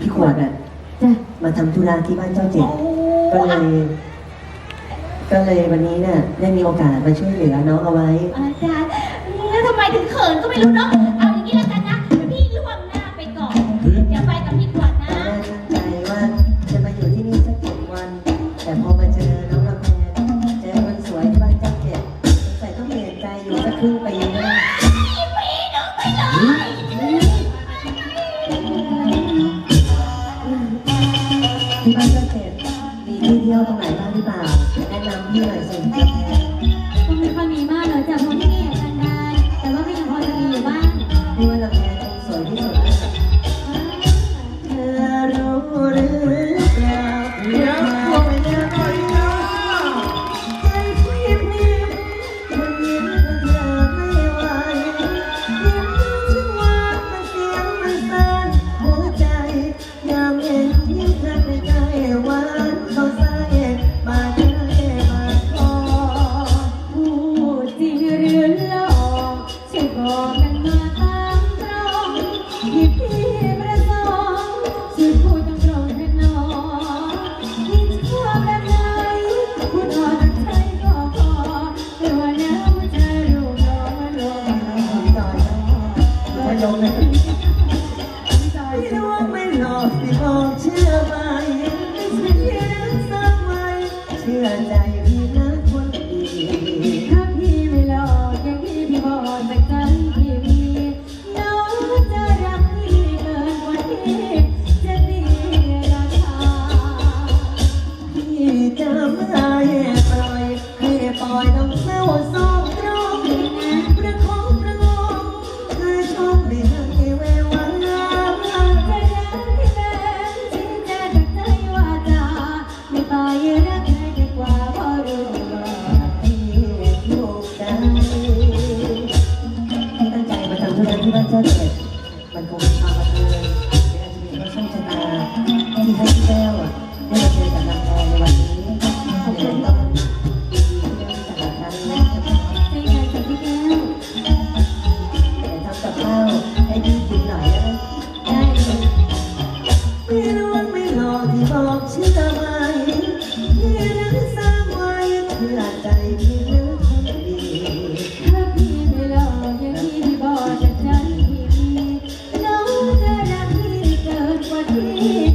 พี่ขวดอะจ้ะมาทำธุระที่บ้านเจ้าเจ็ดก็เลย ก็เลยวันนี้เนี่ยได้มีโอกาสมาช่วยเหลือน้องเอาไว้ อาจารย์แล้วทำไมถึงเขินก็ไม่รู้เนาะ เอาอย่างนี้แล้วกันนะเดี๋ยวพี่ล่วงหน้าไปก่อน เดี๋ยวไปกับพี่ขวดนะตอนแรกตั้งใจว่าจะมาอยู่ที่นี่สักเจ็ดวัน แต่พอมาเจอน้อง มีที่เที่ยวตรงไหนบ้างหรือเปล่าแนะนำพี่หน่อยสิก็ไม่ค่อยมีมากเลยจ้ะเพราะที่นี่กันดารแต่ว่าก็ยังพอจะมีอยู่บ้างพี่ว่าลำแพนคงสวยที่สุดแล้วเธอรู้ ไม่ลงเลย จะเป็นที่บ้านเจ้าเจ็ดมันคงเป็นควาบังเอิญเป็นอาชีพของโชคชะตาที่ให้พี่แก้วอะ ที่